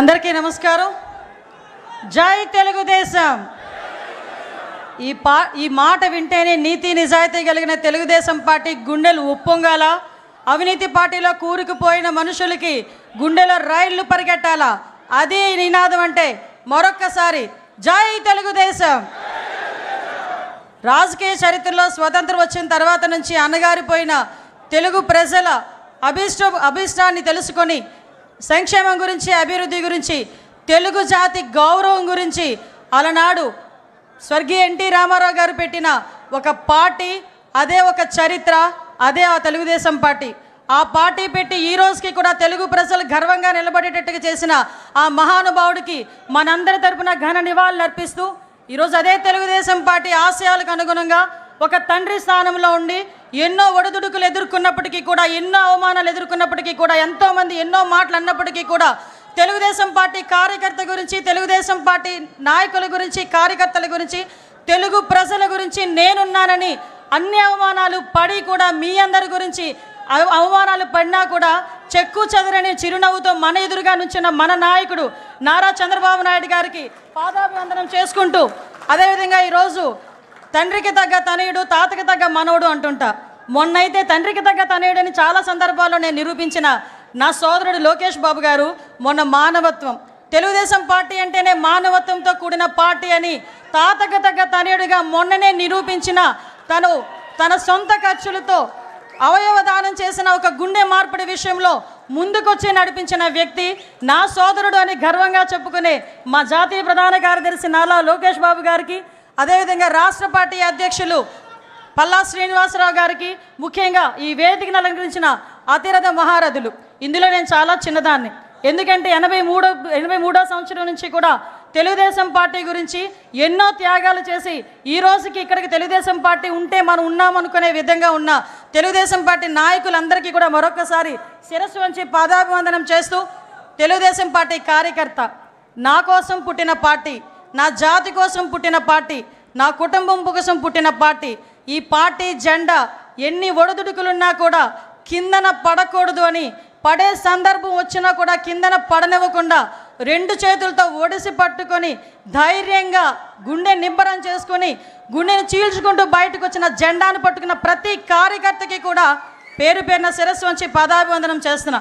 అందరికీ నమస్కారం. జై తెలుగుదేశం. ఈ పా ఈ మాట వింటేనే నీతి నిజాయితీ కలిగిన తెలుగుదేశం పార్టీ గుండెలు ఉప్పొంగాల? అవినీతి పార్టీలో కూరుకుపోయిన మనుషులకి గుండెలో రైళ్ళు పరిగెట్టాలా? అది నినాదం అంటే మరొక్కసారి జై తెలుగుదేశం. రాజకీయ చరిత్రలో స్వతంత్రం వచ్చిన తర్వాత నుంచి అన్నగారిపోయిన తెలుగు ప్రజల అభిష్ట అభిష్టాన్ని తెలుసుకొని సంక్షేమం గురించి అభివృద్ధి గురించి తెలుగు జాతి గౌరవం గురించి అలనాడు స్వర్గీయ ఎన్టీ రామారావు గారు పెట్టిన ఒక పార్టీ అదే ఒక చరిత్ర అదే ఆ తెలుగుదేశం పార్టీ. ఆ పార్టీ పెట్టి ఈ రోజుకి కూడా తెలుగు ప్రజలు గర్వంగా నిలబడేటట్టుగా చేసిన ఆ మహానుభావుడికి మనందరి తరపున ఘన నివాళులు అర్పిస్తూ ఈరోజు అదే తెలుగుదేశం పార్టీ ఆశయాలకు అనుగుణంగా ఒక తండ్రి స్థానంలో ఉండి ఎన్నో ఒడిదుడుకులు ఎదుర్కొన్నప్పటికీ కూడా ఎన్నో అవమానాలు ఎదుర్కొన్నప్పటికీ కూడా ఎంతోమంది ఎన్నో మాటలు అన్నప్పటికీ కూడా తెలుగుదేశం పార్టీ కార్యకర్త గురించి తెలుగుదేశం పార్టీ నాయకుల గురించి కార్యకర్తల గురించి తెలుగు ప్రజల గురించి నేనున్నానని అన్ని అవమానాలు పడి కూడా మీ అందరి గురించి అవ- అవమానాలు పడినా కూడా చెక్కు చెదరని చిరునవ్వుతో మన ఎదురుగా నుంచిన మన నాయకుడు నారా చంద్రబాబు నాయుడు గారికి పాదాభివందనం చేసుకుంటూ అదేవిధంగా ఈరోజు తండ్రికి తగ్గ తనయుడు తాతకి తగ్గ మనవడు అంటుంటా. మొన్నైతే తండ్రికి తగ్గ తనయుడని చాలా సందర్భాల్లో నేను నిరూపించిన నా సోదరుడు లోకేష్ బాబు గారు మొన్న మానవత్వం. తెలుగుదేశం పార్టీ అంటేనే మానవత్వంతో కూడిన పార్టీ అని తాతకు తగ్గ తనయుడిగా మొన్ననే నిరూపించిన తను తన సొంత ఖర్చులతో అవయవ దానం చేసిన ఒక గుండె మార్పిడి విషయంలో ముందుకొచ్చి నడిపించిన వ్యక్తి నా సోదరుడు అని గర్వంగా చెప్పుకునే మా జాతీయ ప్రధాన కార్యదర్శి నాలా లోకేష్ బాబు గారికి అదేవిధంగా రాష్ట్ర పార్టీ అధ్యక్షులు పల్లా శ్రీనివాసరావు గారికి ముఖ్యంగా ఈ వేదికను అలంకరించిన అతిరథ మహారథులు. ఇందులో నేను చాలా చిన్నదాన్ని. ఎందుకంటే ఎనభై మూడో ఎనభై మూడో సంవత్సరం నుంచి కూడా తెలుగుదేశం పార్టీ గురించి ఎన్నో త్యాగాలు చేసి ఈ రోజుకి ఇక్కడికి తెలుగుదేశం పార్టీ ఉంటే మనం ఉన్నామనుకునే విధంగా ఉన్న తెలుగుదేశం పార్టీ నాయకులందరికీ కూడా మరొకసారి శిరస్సు వంచి పాదాభివందనం చేస్తూ తెలుగుదేశం పార్టీ కార్యకర్త నా కోసం పుట్టిన పార్టీ నా జాతి కోసం పుట్టిన పార్టీ నా కుటుంబం కోసం పుట్టిన పార్టీ ఈ పార్టీ జెండా ఎన్ని ఒడిదుడుకులున్నా కూడా కిందన పడకూడదు అని పడే సందర్భం వచ్చినా కూడా కిందన పడనివ్వకుండా రెండు చేతులతో ఒడిసి పట్టుకొని ధైర్యంగా గుండె నిబ్బరం చేసుకొని గుండెని చీల్చుకుంటూ బయటకు వచ్చిన జెండాను పట్టుకున్న ప్రతి కార్యకర్తకి కూడా పేరు పేరున శిరస్సు వంచి పదాభివందనం చేస్తున్నా.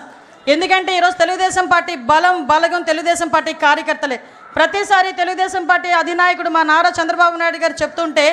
ఎందుకంటే ఈరోజు తెలుగుదేశం పార్టీ బలం బలగం తెలుగుదేశం పార్టీ కార్యకర్తలే. ప్రతిసారి తెలుగుదేశం పార్టీ అధినాయకుడు మా నారా చంద్రబాబు నాయుడు గారు చెప్తుంటే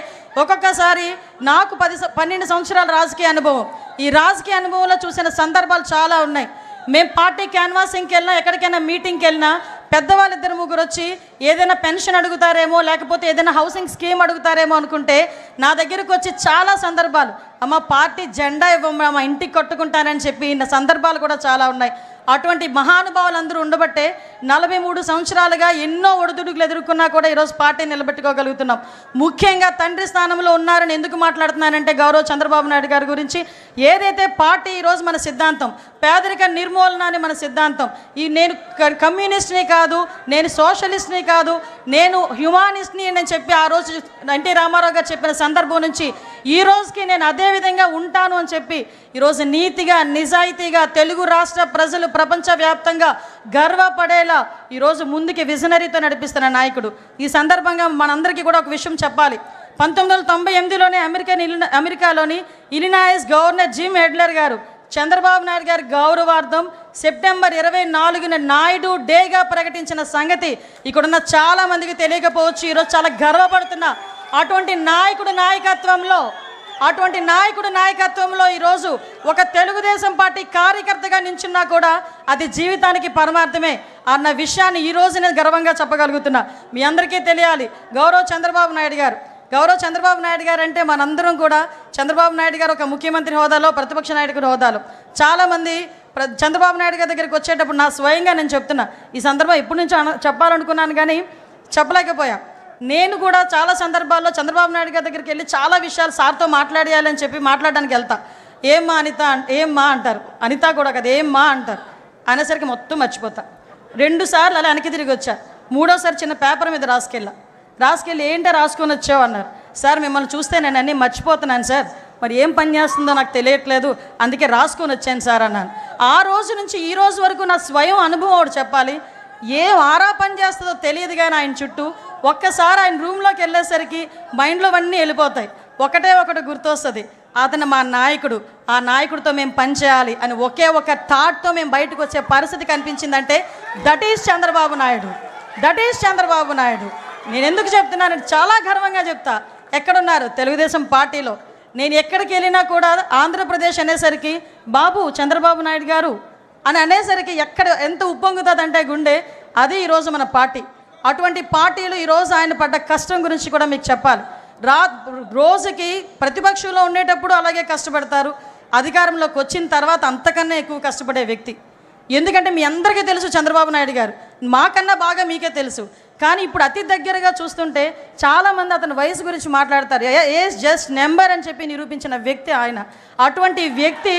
ఒక్కొక్కసారి నాకు పది పన్నెండు సంవత్సరాల రాజకీయ అనుభవం. ఈ రాజకీయ అనుభవంలో చూసిన సందర్భాలు చాలా ఉన్నాయి. మేము పార్టీ క్యాన్వాసింగ్కి వెళ్ళినా ఎక్కడికైనా మీటింగ్కి వెళ్ళినా పెద్దవాళ్ళిద్దరు ముగ్గురు వచ్చి ఏదైనా పెన్షన్ అడుగుతారేమో లేకపోతే ఏదైనా హౌసింగ్ స్కీమ్ అడుగుతారేమో అనుకుంటే నా దగ్గరకు వచ్చి చాలా సందర్భాలు. అమ్మ పార్టీ జెండా ఇవ్వమ్మ మా ఇంటికి కట్టుకుంటానని చెప్పి నా సందర్భాలు కూడా చాలా ఉన్నాయి. అటువంటి మహానుభావులు అందరూ ఉండబట్టే నలభై మూడు సంవత్సరాలుగా ఎన్నో ఒడిదుడుకులు ఎదుర్కొన్నా కూడా ఈరోజు పార్టీ నిలబెట్టుకోగలుగుతున్నాం. ముఖ్యంగా తండ్రి స్థానంలో ఉన్నారని ఎందుకు మాట్లాడుతున్నానంటే గౌరవ చంద్రబాబు నాయుడు గారి గురించి. ఏదైతే పార్టీ ఈరోజు మన సిద్ధాంతం పేదరిక నిర్మూలన అని మన సిద్ధాంతం ఈ నేను కమ్యూనిస్ట్ని కాదు నేను సోషలిస్ట్ని కాదు. నేను హ్యుమానిస్ట్ని అని చెప్పి ఆ రోజు ఎన్టీ రామారావు గారు చెప్పిన సందర్భం నుంచి ఈ రోజుకి నేను అదే విధంగా ఉంటాను అని చెప్పి ఈరోజు నీతిగా నిజాయితీగా తెలుగు రాష్ట్ర ప్రజలు ప్రపంచవ్యాప్తంగా గర్వపడేలా ఈరోజు ముందుకి విజనరీతో నడిపిస్తున్న నాయకుడు. ఈ సందర్భంగా మనందరికీ కూడా ఒక విషయం చెప్పాలి. పంతొమ్మిది వందల తొంభై ఎనిమిదిలోనే అమెరికన్ అమెరికాలోని ఇలినాయస్ గవర్నర్ జిమ్ హెడ్లర్ గారు చంద్రబాబు నాయుడు గారి గౌరవార్థం సెప్టెంబర్ ఇరవై నాలుగున నాయుడు డేగా ప్రకటించిన సంగతి ఇక్కడున్న చాలామందికి తెలియకపోవచ్చు. ఈరోజు చాలా గర్వపడుతున్నా అటువంటి నాయకుడు నాయకత్వంలో అటువంటి నాయకుడు నాయకత్వంలో ఈరోజు ఒక తెలుగుదేశం పార్టీ కార్యకర్తగా నించున్నా కూడా అది జీవితానికి పరమార్థమే అన్న విషయాన్ని ఈ రోజు నేను గర్వంగా చెప్పగలుగుతున్నా. మీ అందరికీ తెలియాలి గౌరవ్ చంద్రబాబు నాయుడు గారు గౌరవ చంద్రబాబు నాయుడు గారు అంటే మనందరం కూడా చంద్రబాబు నాయుడు గారు ఒక ముఖ్యమంత్రి హోదాలో ప్రతిపక్ష నాయకుడి హోదాలో. చాలామంది ప్ర చంద్రబాబు నాయుడు గారి దగ్గరికి వచ్చేటప్పుడు నా స్వయంగా నేను చెప్తున్నా ఈ సందర్భం ఎప్పటి నుంచో చెప్పాలనుకున్నాను కానీ చెప్పలేకపోయా. నేను కూడా చాలా సందర్భాల్లో చంద్రబాబు నాయుడు గారి దగ్గరికి వెళ్ళి చాలా విషయాలు సార్తో మాట్లాడేయాలని చెప్పి మాట్లాడడానికి వెళ్తా. ఏమ్మా అనిత ఏమ్మా అంటారు? అనిత కూడా కదా ఏమ్మా అంటారు? అనేసరికి మొత్తం మర్చిపోతా. రెండు సార్లు అలా వెనక్కి తిరిగి వచ్చా. మూడోసారి చిన్న పేపర్ మీద రాసుకెళ్ళా. రాసుకెళ్ళి ఏంటో రాసుకొని వచ్చావు అన్నారు. సార్ మిమ్మల్ని చూస్తే నేను అన్నీ మర్చిపోతున్నాను సార్. మరి ఏం పని చేస్తుందో నాకు తెలియట్లేదు. అందుకే రాసుకొని వచ్చాను సార్ అన్నాను. ఆ రోజు నుంచి ఈ రోజు వరకు నా స్వయం అనుభవం ఒకటి చెప్పాలి. ఏం ఆరా పని చేస్తుందో తెలియదు కానీ ఆయన చుట్టూ ఒక్కసారి ఆయన రూమ్లోకి వెళ్ళేసరికి మైండ్లో అన్నీ వెళ్ళిపోతాయి. ఒకటే ఒకటి గుర్తొస్తుంది. అతను మా నాయకుడు. ఆ నాయకుడితో మేము పనిచేయాలి అని ఒకే ఒక థాట్తో మేము బయటకు వచ్చే పరిస్థితి కనిపించిందంటే that is Chandrababu Naidu. That is Chandrababu Naidu. నేను ఎందుకు చెప్తున్నాను? చాలా గర్వంగా చెప్తా. ఎక్కడున్నారు? తెలుగుదేశం పార్టీలో. నేను ఎక్కడికి వెళ్ళినా కూడా ఆంధ్రప్రదేశ్ అనేసరికి బాబు చంద్రబాబు నాయుడు గారు అని అనేసరికి ఎక్కడ ఎంత ఉప్పొంగుతుందంటే గుండె అది ఈరోజు మన పార్టీ. అటువంటి పార్టీలు ఈరోజు ఆయన పడ్డ కష్టం గురించి కూడా మీకు చెప్పాలి. రా రోజుకి ప్రతిపక్షంలో ఉండేటప్పుడు అలాగే కష్టపడతారు. అధికారంలోకి వచ్చిన తర్వాత అంతకన్నా ఎక్కువ కష్టపడే వ్యక్తి. ఎందుకంటే మీ అందరికీ తెలుసు చంద్రబాబు నాయుడు గారు. మాకన్నా బాగా మీకే తెలుసు. కానీ ఇప్పుడు అతి దగ్గరగా చూస్తుంటే చాలామంది అతని వయసు గురించి మాట్లాడతారు. ఏజ్ జస్ట్ నెంబర్ అని చెప్పి నిరూపించిన వ్యక్తి ఆయన. అటువంటి వ్యక్తి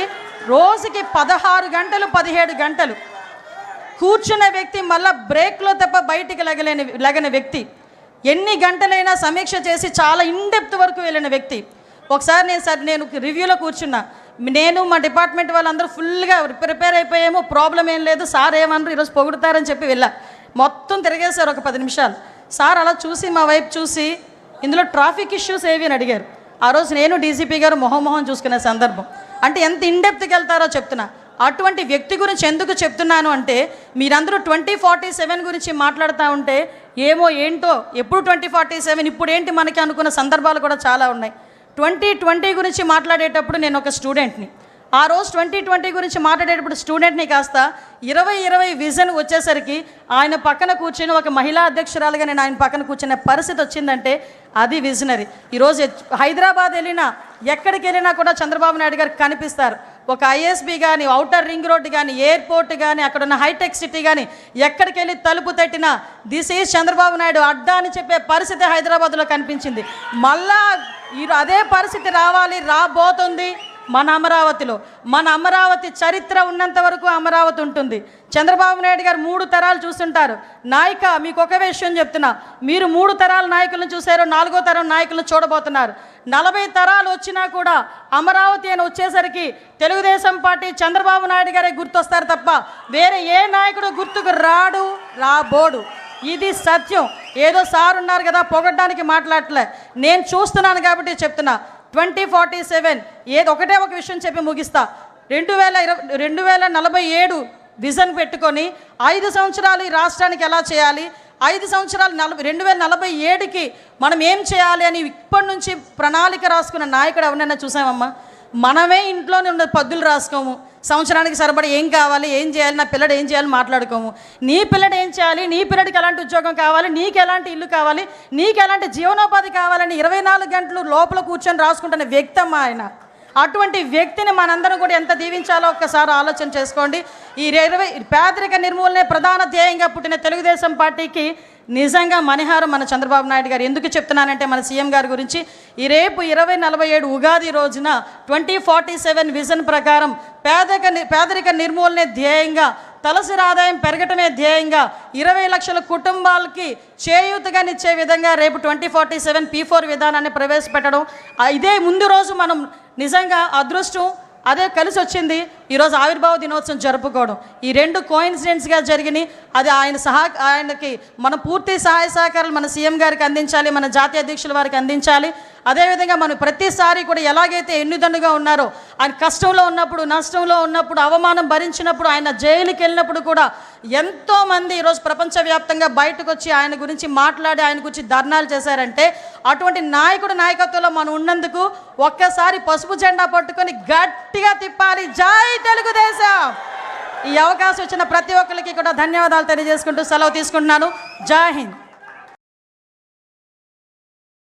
రోజుకి పదహారు గంటలు పదిహేడు గంటలు కూర్చున్న వ్యక్తి మళ్ళా బ్రేక్లో తప్ప బయటికి లగలేని లగని వ్యక్తి. ఎన్ని గంటలైనా సమీక్ష చేసి చాలా ఇన్డెప్త్ వరకు వెళ్ళిన వ్యక్తి. ఒకసారి నేను సార్ నేను రివ్యూలో కూర్చున్నా. నేను మా డిపార్ట్మెంట్ వాళ్ళందరూ ఫుల్గా ప్రిపేర్ అయిపోయాము ప్రాబ్లం ఏం లేదు సార్ ఏమన్నారు ఈరోజు పొగుడుతారని చెప్పి వెళ్ళా. మొత్తం తిరిగేశారు ఒక పది నిమిషాలు. సార్ అలా చూసి మా వైపు చూసి ఇందులో ట్రాఫిక్ ఇష్యూస్ ఏవి అని అడిగారు. ఆ రోజు నేను డీసీపీ గారు మొహం మొహం చూసుకునే సందర్భం. అంటే ఎంత ఇండెప్త్కి వెళ్తారో చెప్తున్నా. అటువంటి వ్యక్తి గురించి ఎందుకు చెప్తున్నాను అంటే మీరందరూ ట్వంటీ ఫార్టీ సెవెన్ గురించి మాట్లాడుతూ ఉంటే ఏమో ఏంటో ఎప్పుడు ట్వంటీ ఫార్టీ సెవెన్ ఇప్పుడు ఏంటి మనకి అనుకున్న సందర్భాలు కూడా చాలా ఉన్నాయి. ట్వంటీ ట్వంటీ గురించి మాట్లాడేటప్పుడు నేను ఒక స్టూడెంట్ని. ఆ రోజు ట్వంటీ ట్వంటీ గురించి మాట్లాడేటప్పుడు స్టూడెంట్ని కాస్త ఇరవై ఇరవై విజన్ వచ్చేసరికి ఆయన పక్కన కూర్చొని ఒక మహిళా అధ్యక్షురాలుగా నేను ఆయన పక్కన కూర్చునే పరిస్థితి వచ్చిందంటే అది విజనరీ. ఈరోజు హైదరాబాద్ వెళ్ళినా ఎక్కడికి వెళ్ళినా కూడా చంద్రబాబు నాయుడు గారు కనిపిస్తారు. ఒక ఐఎస్బి కానీ అవుటర్ రింగ్ రోడ్ కానీ ఎయిర్పోర్ట్ కానీ అక్కడ ఉన్న హైటెక్ సిటీ కానీ ఎక్కడికి వెళ్ళి తలుపు తట్టినా దిస్ ఈజ్ చంద్రబాబు నాయుడు అడ్డా అని చెప్పే పరిస్థితి హైదరాబాద్లో కనిపించింది. మళ్ళా ఈ అదే పరిస్థితి రావాలి రాబోతుంది మన అమరావతిలో. మన అమరావతి చరిత్ర ఉన్నంత వరకు అమరావతి ఉంటుంది. చంద్రబాబు నాయుడు గారు మూడు తరాలు చూస్తుంటారు. నాయక మీకు ఒక విషయం చెప్తున్నా. మీరు మూడు తరాల నాయకులను చూశారు నాలుగో తరం నాయకులను చూడబోతున్నారు. నలభై తరాలు వచ్చినా కూడా అమరావతి అని వచ్చేసరికి తెలుగుదేశం పార్టీ చంద్రబాబు నాయుడు గారే గుర్తొస్తారు తప్ప వేరే ఏ నాయకుడు గుర్తుకు రాడు రాబోడు. ఇది సత్యం. ఏదో సార్ ఉన్నారు కదా పొగడ్డానికి మాట్లాడలే నేను చూస్తున్నాను కాబట్టి చెప్తున్నా. ట్వంటీ ఫార్టీ సెవెన్ ఏది ఒకటే ఒక విషయం చెప్పి ముగిస్తా. రెండు వేల ఇరవై రెండు వేల నలభై ఏడు విజన్ పెట్టుకొని ఐదు సంవత్సరాలు ఈ రాష్ట్రానికి ఎలా చేయాలి? ఐదు సంవత్సరాలు నలభై రెండు వేల నలభై ఏడుకి మనం ఏం చేయాలి అని ఇప్పటి నుంచి ప్రణాళిక రాసుకున్న నాయకుడు ఎవరినైనా చూసామమ్మా మనమే ఇంట్లోనే ఉన్న పద్దులు రాసుకోము. సంవత్సరానికి సరిపడి ఏం కావాలి ఏం చేయాలి నా పిల్లడు ఏం చేయాలి మాట్లాడుకోము. నీ పిల్లడు ఏం చేయాలి నీ పిల్లడికి ఎలాంటి ఉద్యోగం కావాలి నీకు ఎలాంటి ఇల్లు కావాలి నీకు ఎలాంటి జీవనోపాధి కావాలని ఇరవై నాలుగు గంటలు లోపల కూర్చొని రాసుకుంటున్న వ్యక్తి అమ్మ ఆయన. అటువంటి వ్యక్తిని మనందరం కూడా ఎంత దీవించాలో ఒక్కసారి ఆలోచన చేసుకోండి. ఈ ఇరవై పేదరిక నిర్మూలనే ప్రధాన ధ్యేయంగా పుట్టిన తెలుగుదేశం పార్టీకి నిజంగా మణిహారం మన చంద్రబాబు నాయుడు గారు ఎందుకు చెప్తున్నానంటే మన సీఎం గారి గురించి ఈ రేపు ఇరవై నలభై ఏడు ఉగాది రోజున ట్వంటీ ఫార్టీ సెవెన్ విజన్ ప్రకారం పేదరిక పేదరిక నిర్మూలనే ధ్యేయంగా తలసరి ఆదాయం పెరగటమే ధ్యేయంగా ఇరవై లక్షల కుటుంబాలకి చేయూతగానిచ్చే విధంగా రేపు twenty forty seven P four విధానాన్ని ప్రవేశపెట్టడం. ఇదే ముందు రోజు మనం నిజంగా అదృష్టం అదే కలిసి వచ్చింది ఈరోజు ఆవిర్భావ దినోత్సవం జరుపుకోవడం. ఈ రెండు కోయిన్సిడెంట్స్గా జరిగినాయి. అది ఆయన సహా ఆయనకి మన పూర్తి సహాయ సహకారాలు మన సీఎం గారికి అందించాలి మన జాతీయ అధ్యక్షుల వారికి అందించాలి. అదేవిధంగా మనం ప్రతిసారి కూడా ఎలాగైతే ఎన్నిదన్నుగా ఉన్నారో ఆయన కష్టంలో ఉన్నప్పుడు నష్టంలో ఉన్నప్పుడు అవమానం భరించినప్పుడు ఆయన జైలుకి వెళ్ళినప్పుడు కూడా ఎంతోమంది ఈరోజు ప్రపంచవ్యాప్తంగా బయటకు వచ్చి ఆయన గురించి మాట్లాడి ఆయన గురించి ధర్నాలు చేశారంటే అటువంటి నాయకుడు నాయకత్వంలో మనం ఉన్నందుకు ఒక్కసారి పసుపు జెండా పట్టుకొని గట్టిగా తిప్పాలి. జై తెలుగుదేశం. ఈ అవకాశం ఇచ్చిన ప్రతి ఒక్కరికి కూడా ధన్యవాదాలు తెలియజేసుకుంటూ సెలవు తీసుకుంటున్నాను. జై హింద్.